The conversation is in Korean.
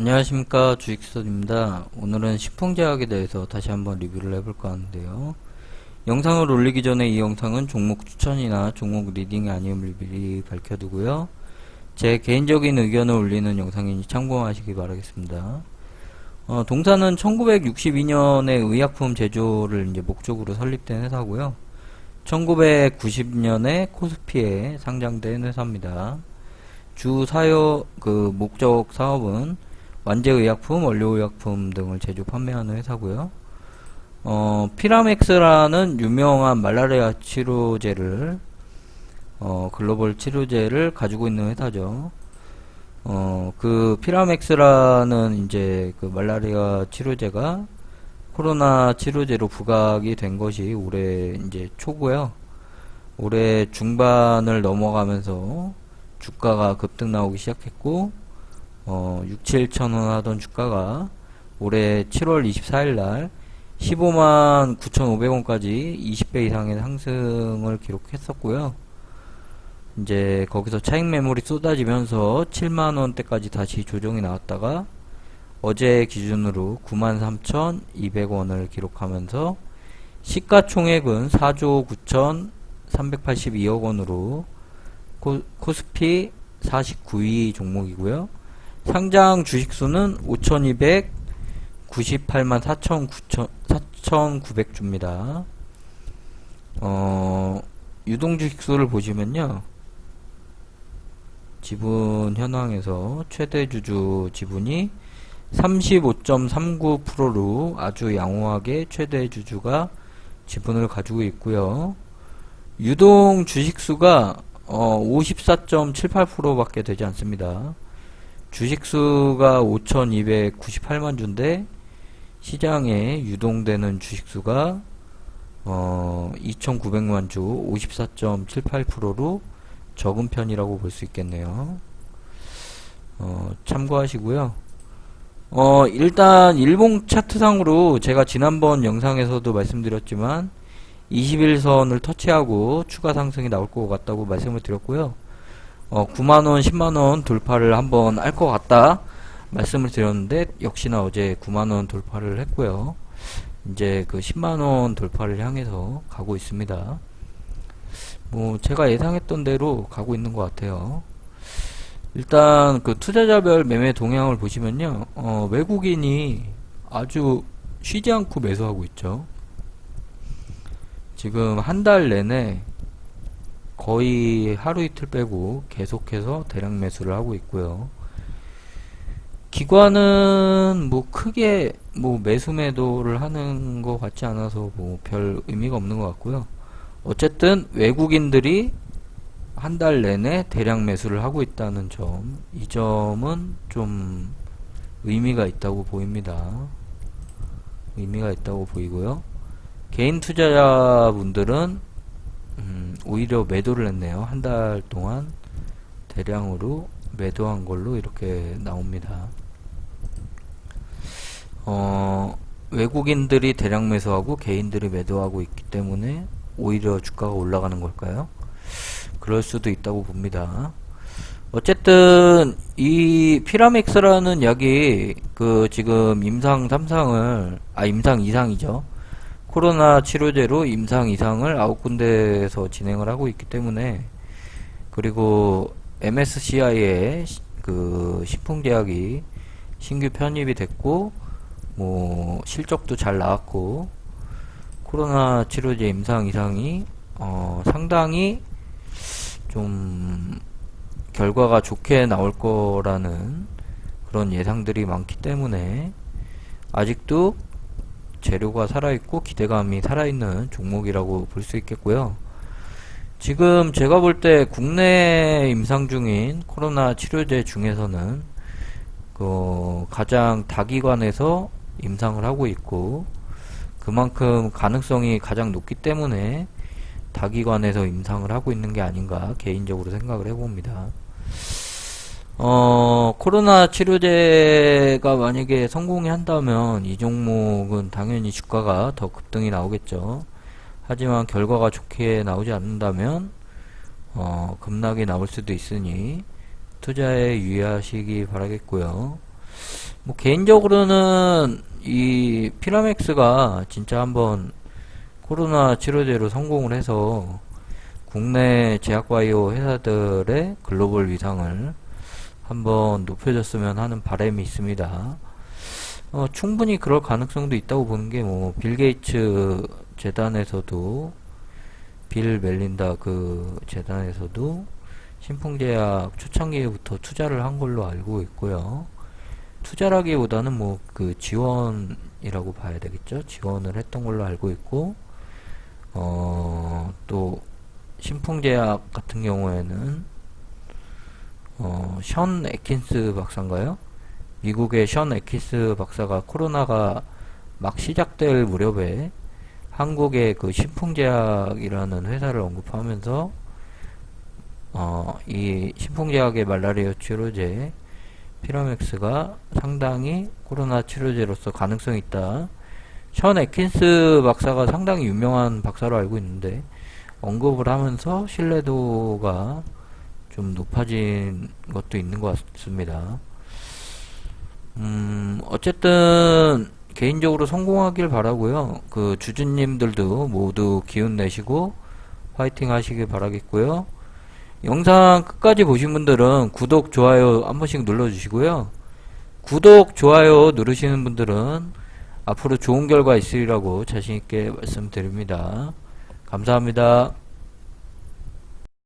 안녕하십니까 주식수입니다. 오늘은 식품제약에 대해서 다시 한번 리뷰를 해볼까 하는데요. 영상을 올리기 전에 이 영상은 종목 추천이나 종목 리딩이 아님을 미리 밝혀두고요. 제 개인적인 의견을 올리는 영상이니 참고하시기 바라겠습니다. 어, 동사는 1962년에 의약품 제조를 이제 목적으로 설립된 회사고요. 1990년에 코스피에 상장된 회사입니다. 주 사요 그 목적 사업은 완제의약품, 원료의약품 등을 제조 판매하는 회사고요. 어, 피라맥스라는 유명한 말라리아 치료제를 어, 글로벌 치료제를 가지고 있는 회사죠. 어, 그 피라맥스라는 이제 그 말라리아 치료제가 코로나 치료제로 부각이 된 것이 올해 이제 초고요. 올해 중반을 넘어가면서 주가가 급등 나오기 시작했고 어, 6, 7천 원 하던 주가가 올해 7월 24일 날 15만 9,500원까지 20배 이상의 상승을 기록했었고요. 이제 거기서 차익 매물이 쏟아지면서 7만 원대까지 다시 조정이 나왔다가 어제 기준으로 93,200원을 기록하면서 시가총액은 4조 9,382억 원으로 코, 코스피 49위 종목이고요. 상장 주식수는 5,298만 4,900주입니다. 어, 유동 주식수를 보시면요. 지분 현황에서 최대 주주 지분이 35.39%로 아주 양호하게 최대 주주가 지분을 가지고 있고요. 유동 주식수가 어, 54.78%밖에 되지 않습니다. 주식수가 5,298만 주인데 시장에 유동되는 주식수가 어, 2,900만 주 54.78%로 적은 편이라고 볼 수 있겠네요. 어, 참고하시고요. 어, 일단 일봉 차트상으로 제가 지난번 영상에서도 말씀드렸지만 21선을 터치하고 추가 상승이 나올 것 같다고 말씀을 드렸고요. 어, 9만원, 10만원 돌파를 한번 할 것 같다 말씀을 드렸는데 역시나 어제 9만원 돌파를 했고요. 이제 그 10만원 돌파를 향해서 가고 있습니다. 뭐 제가 예상했던 대로 가고 있는 것 같아요. 일단 그 투자자별 매매 동향을 보시면요. 어, 외국인이 아주 쉬지 않고 매수하고 있죠. 지금 한 달 내내 거의 하루 이틀 빼고 계속해서 대량 매수를 하고 있고요. 기관은 뭐 크게 뭐 매수 매도를 하는 것 같지 않아서 뭐 별 의미가 없는 것 같고요. 어쨌든 외국인들이 한 달 내내 대량 매수를 하고 있다는 점, 이 점은 좀 의미가 있다고 보입니다. 의미가 있다고 보이고요. 개인 투자자분들은 음, 오히려 매도를 했네요. 한 달 동안 대량으로 매도한 걸로 이렇게 나옵니다. 어, 외국인들이 대량 매수하고 개인들이 매도하고 있기 때문에 오히려 주가가 올라가는 걸까요? 그럴 수도 있다고 봅니다. 어쨌든 이 피라믹스라는 약이 그 지금 임상 3상을 아 임상 2상이죠. 코로나 치료제로 임상 2상을 아홉 군데에서 진행을 하고 있기 때문에 그리고 MSCI에 그 식품제약이 신규 편입이 됐고 뭐 실적도 잘 나왔고 코로나 치료제 임상 이상이 어 상당히 좀 결과가 좋게 나올 거라는 그런 예상들이 많기 때문에 아직도 재료가 살아있고 기대감이 살아있는 종목이라고 볼 수 있겠고요. 지금 제가 볼 때 국내 임상 중인 코로나 치료제 중에서는 그 가장 다기관에서 임상을 하고 있고 그만큼 가능성이 가장 높기 때문에 다기관에서 임상을 하고 있는 게 아닌가 개인적으로 생각을 해봅니다. 어, 코로나 치료제가 만약에 성공이 한다면 이 종목은 당연히 주가가 더 급등이 나오겠죠. 하지만 결과가 좋게 나오지 않는다면 어, 급락이 나올 수도 있으니 투자에 유의하시기 바라겠고요. 뭐 개인적으로는 이 피라맥스가 진짜 한번 코로나 치료제로 성공을 해서 국내 제약바이오 회사들의 글로벌 위상을 한번 높여줬으면 하는 바람이 있습니다. 어, 충분히 그럴 가능성도 있다고 보는 게 뭐 빌 게이츠 재단에서도 빌 멜린다 그 재단에서도 신풍제약 초창기부터 투자를 한 걸로 알고 있고요. 투자라기보다는 뭐 그 지원이라고 봐야 되겠죠. 지원을 했던 걸로 알고 있고, 어, 또 신풍제약 같은 경우에는 어, 션 에킨스 박사인가요? 미국의 션 에킨스 박사가 코로나가 막 시작될 무렵에 한국의 그 신풍제약이라는 회사를 언급하면서 어, 이 신풍제약의 말라리아 치료제 피라맥스가 상당히 코로나 치료제로서 가능성이 있다. 션 에킨스 박사가 상당히 유명한 박사로 알고 있는데 언급을 하면서 신뢰도가 좀 높아진 것도 있는 것 같습니다. 음, 어쨌든 개인적으로 성공하길 바라고요. 그 주주님들도 모두 기운 내시고 화이팅 하시길 바라겠고요. 영상 끝까지 보신 분들은 구독, 좋아요 한 번씩 눌러주시고요. 구독, 좋아요 누르시는 분들은 앞으로 좋은 결과 있으리라고 자신있게 말씀드립니다. 감사합니다.